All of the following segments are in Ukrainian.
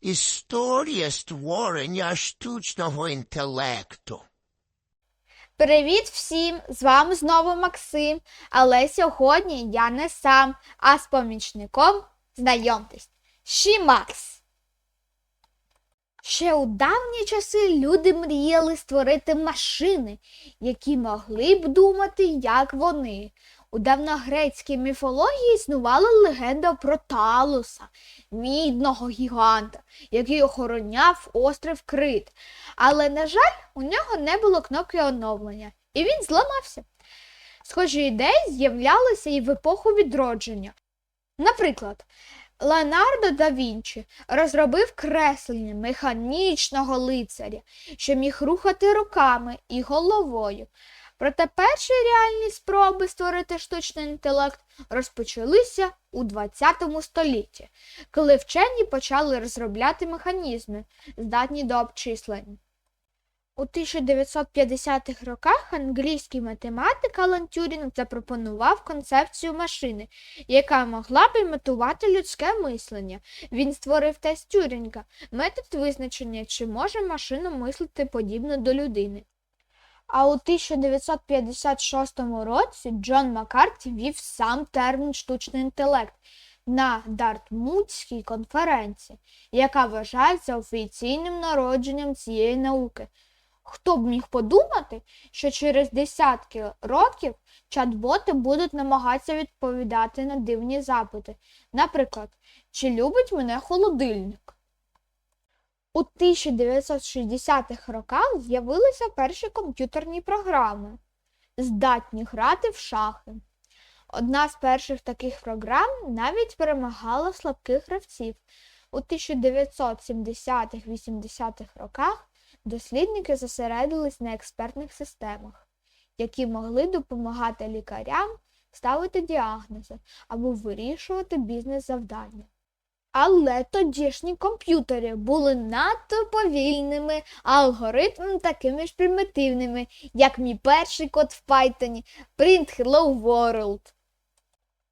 Історія створення штучного інтелекту. Привіт всім! З вами знову Максим. Але сьогодні я не сам, а з помічником знайомтесь. Шімакс. Ще у давні часи люди мріяли створити машини, які могли б думати, як вони. У давногрецькій міфології існувала легенда про Талуса, мідного гіганта, який охороняв острів Крит. Але, на жаль, у нього не було кнопки оновлення, і він зламався. Схожі ідеї з'являлися і в епоху відродження. Наприклад, Леонардо да Вінчі розробив креслення механічного лицаря, що міг рухати руками і головою. Проте перші реальні спроби створити штучний інтелект розпочалися у ХХ столітті, коли вчені почали розробляти механізми, здатні до обчислень. У 1950-х роках англійський математик Алан Тюрінг запропонував концепцію машини, яка могла б імітувати людське мислення. Він створив тест Тюрінга, метод визначення, чи може машина мислити подібно до людини. А у 1956 році Джон Маккарті ввів сам термін штучний інтелект на Дартмутській конференції, яка вважається офіційним народженням цієї науки. Хто б міг подумати, що через десятки років чат-боти будуть намагатися відповідати на дивні запити. Наприклад, чи любить мене холодильник? У 1960-х роках з'явилися перші комп'ютерні програми, здатні грати в шахи. Одна з перших таких програм навіть перемагала слабких гравців. У 1970-80-х роках дослідники зосередились на експертних системах, які могли допомагати лікарям ставити діагнози або вирішувати бізнес-завдання. Але тодішні комп'ютери були надто повільними, а алгоритми такими ж примітивними, як мій перший код в Python Print Hello World.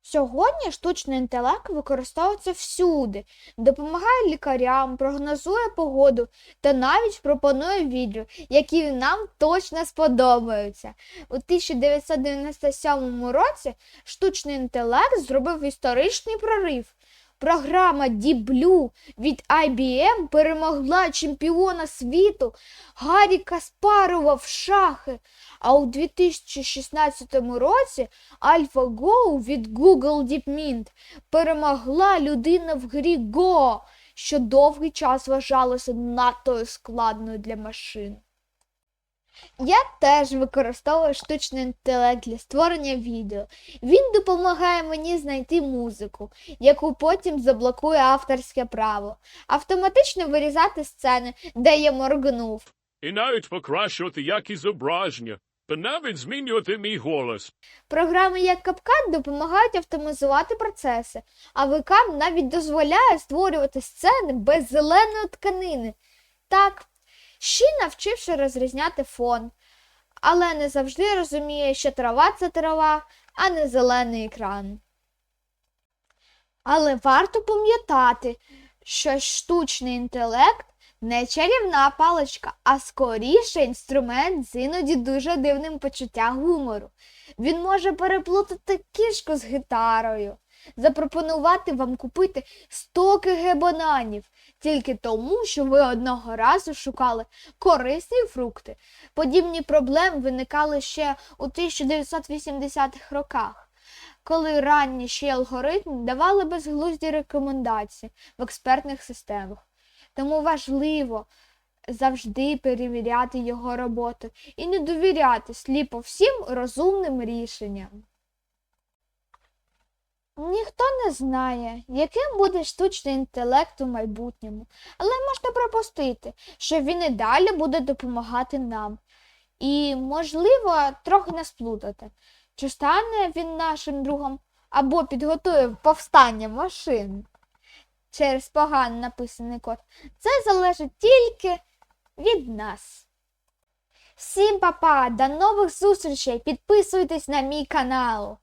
Сьогодні штучний інтелект використовується всюди, допомагає лікарям, прогнозує погоду та навіть пропонує відео, які нам точно сподобаються. У 1997 році штучний інтелект зробив історичний прорив. Програма Deep Blue від IBM перемогла чемпіона світу Гаррі Каспарова в шахи. А у 2016 році AlphaGo від Google DeepMind перемогла людина в грі Go, що довгий час вважалося надто складною для машин. Я теж використовую штучний інтелект для створення відео. Він допомагає мені знайти музику, яку потім заблокує авторське право, автоматично вирізати сцени, де я моргнув. І навіть покращувати якість зображення, та навіть змінювати мій голос. Програми як CapCut допомагають автоматизувати процеси, а VCAM навіть дозволяє створювати сцени без зеленої тканини. Так, ще навчився розрізняти фон, але не завжди розуміє, що трава це трава, а не зелений екран. Але варто пам'ятати, що штучний інтелект не чарівна паличка, а скоріше інструмент з іноді дуже дивним почуттям гумору. Він може переплутати кішку з гітарою, запропонувати вам купити 100 кг бананів тільки тому, що ви одного разу шукали корисні фрукти. Подібні проблеми виникали ще у 1980-х роках, коли ранні ще алгоритми давали безглузді рекомендації в експертних системах. Тому важливо завжди перевіряти його роботу і не довіряти сліпо всім розумним рішенням. Ніхто не знає, яким буде штучний інтелект у майбутньому, але можна пропустити, що він і далі буде допомагати нам. І, можливо, трохи не сплутати, чи стане він нашим другом або підготує повстання машин через погано написаний код. Це залежить тільки від нас. Всім па-па, до нових зустрічей! Підписуйтесь на мій канал.